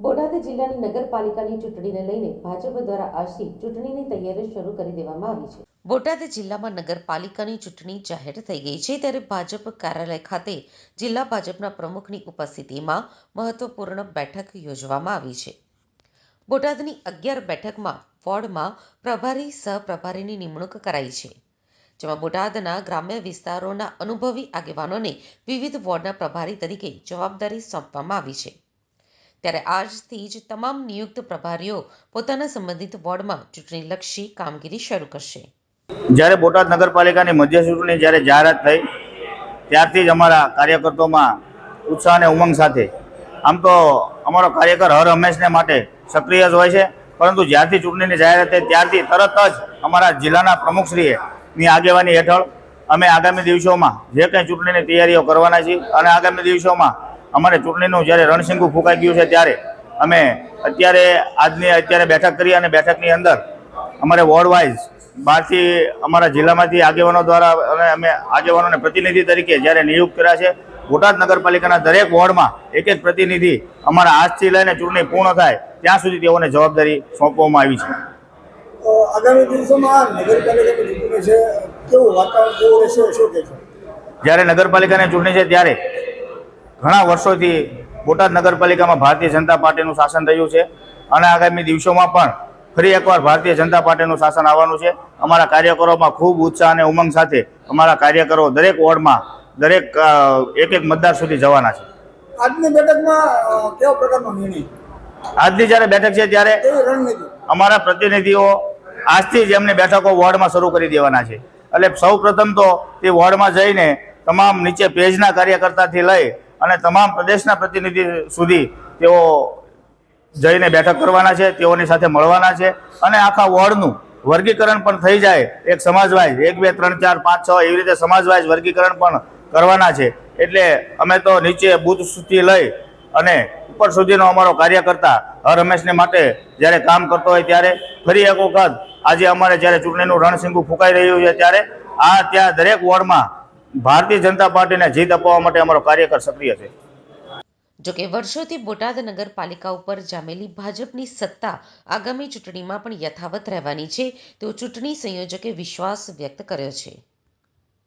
બોટાદ જિલ્લાની નગરપાલિકાની ચૂંટણીને લઈને ભાજપ દ્વારા આજથી ચૂંટણીની તૈયારી શરૂ કરી દેવામાં આવી છે. બોટાદ જિલ્લામાં નગરપાલિકાની ચૂંટણી જાહેર થઈ ગઈ છે ત્યારે ભાજપ કાર્યાલય ખાતે જિલ્લા ભાજપના પ્રમુખની ઉપસ્થિતિમાં મહત્વપૂર્ણ બેઠક યોજવામાં આવી છે. બોટાદની અગિયાર બેઠકમાં વોર્ડમાં પ્રભારી, સહપ્રભારીની નિમણૂક કરાઈ છે. જેમાં બોટાદના ગ્રામ્ય વિસ્તારોના અનુભવી આગેવાનોને વિવિધ વોર્ડના પ્રભારી તરીકે જવાબદારી સોંપવામાં આવી છે. ત્યારે આજથી જ તમામ નિયુક્ત પ્રભારીઓ પોતાના સંબંધિત વોર્ડમાં ચૂંટણીલક્ષી કામગીરી શરૂ કરશે. જ્યારે બોટાદ નગરપાલિકાની મધ્ય ચૂંટણી જ્યારે જાહેરાત થઈ, ત્યારથી જ અમારા કાર્યકર્તાઓમાં ઉત્સાહ અને ઉમંગ સાથે. આમ તો અમારો કાર્યકર હર હંમેશને માટે સક્રિય જ હોય છે, પરંતુ જ્યારથી ચૂંટણીની જાહેરાત થઈ, ત્યારથી તરત જ અમારા જિલ્લાના પ્રમુખશ્રીએ ની આગેવાની હેઠળ અમે આગામી દિવસોમાં જે કંઈ ચૂંટણીની તૈયારીઓ કરવાના છીએ, અને આગામી દિવસોમાં અમારે ચૂંટણીનું જ્યારે રણસિંગુ ફૂંકાઈ ગયું છે ત્યારે અમે અત્યારે આજની અત્યારે બેઠક કરી અને બેઠકની અંદર અમારે વોર્ડ વાઇઝ બહારથી અમારા જિલ્લામાંથી આગેવાનો દ્વારા અને અમે આગેવાનોને પ્રતિનિધિ તરીકે જ્યારે નિયુક્ત કર્યા છે બોટાદ નગરપાલિકાના દરેક વોર્ડમાં એક એક પ્રતિનિધિ અમારા આજથી લઈને ચૂંટણી પૂર્ણ થાય ત્યાં સુધી તેઓને જવાબદારી સોંપવામાં આવી છે. આગામી દિવસોમાં નગરપાલિકાની ચૂંટણી છે કેવું વાતાવરણ કેવું રહેશે શું કહેશો? જ્યારે નગરપાલિકાની ચૂંટણી છે ત્યારે ઘણા વર્ષોથી બોટાદ નગરપાલિકામાં ભારતીય જનતા પાર્ટીનું શાસન રહ્યું છે અને આગામી દિવસોમાં પણ ફરી એકવાર ભારતીય જનતા પાર્ટીનું શાસન આવવાનું છે. અમારા કાર્યકરોમાં ખૂબ ઉત્સાહ અને ઉમંગ સાથે અમારા કાર્યકરો દરેક વોર્ડમાં દરેક એક એક મતદાર સુધી જવાના છે. આજની બેઠકમાં કેવા પ્રકારનો નિર્ણય? આજની જ્યારે બેઠક છે ત્યારે અમારા પ્રતિનિધિઓ આજથી જ એમની બેઠકો વોર્ડમાં શરૂ કરી દેવાના છે. એટલે સૌ પ્રથમ તો તે વોર્ડમાં જઈને તમામ નીચે પેજના કાર્યકર્તાથી લઈ અને તમામ પ્રદેશના પ્રતિનિધિ સુધી તેઓ જઈને બેઠક કરવાના છે, તેઓની સાથે મળવાના છે. અને આખા વોર્ડનું વર્ગીકરણ પણ થઈ જાય. એક સમાજવાઇઝ, એક, બે, ત્રણ, ચાર, પાંચ, છ એવી રીતે સમાજવાઇઝ વર્ગીકરણ પણ કરવાના છે. એટલે અમે તો નીચે બુથ સુધી લઈ અને ઉપર સુધીનો અમારો કાર્યકર્તા હર હંમેશને માટે જ્યારે કામ કરતો હોય ત્યારે ફરી એક વખત આજે અમારે જ્યારે ચૂંટણીનું રણસિંગું ફૂંકાઈ રહ્યું છે ત્યારે આ ત્યાં દરેક વોર્ડમાં ભારતીય જનતા પાર્ટીને જીત અપાવવા માટે અમારો કાર્યકર સક્રિય છે. જોકે વર્ષોથી બોટાદ નગરપાલિકા ઉપર જામેલી ભાજપની સત્તા આગામી ચૂંટણીમાં પણ યથાવત રહેવાની છે તેવો ચૂંટણી સંયોજકે વિશ્વાસ વ્યક્ત કર્યો છે.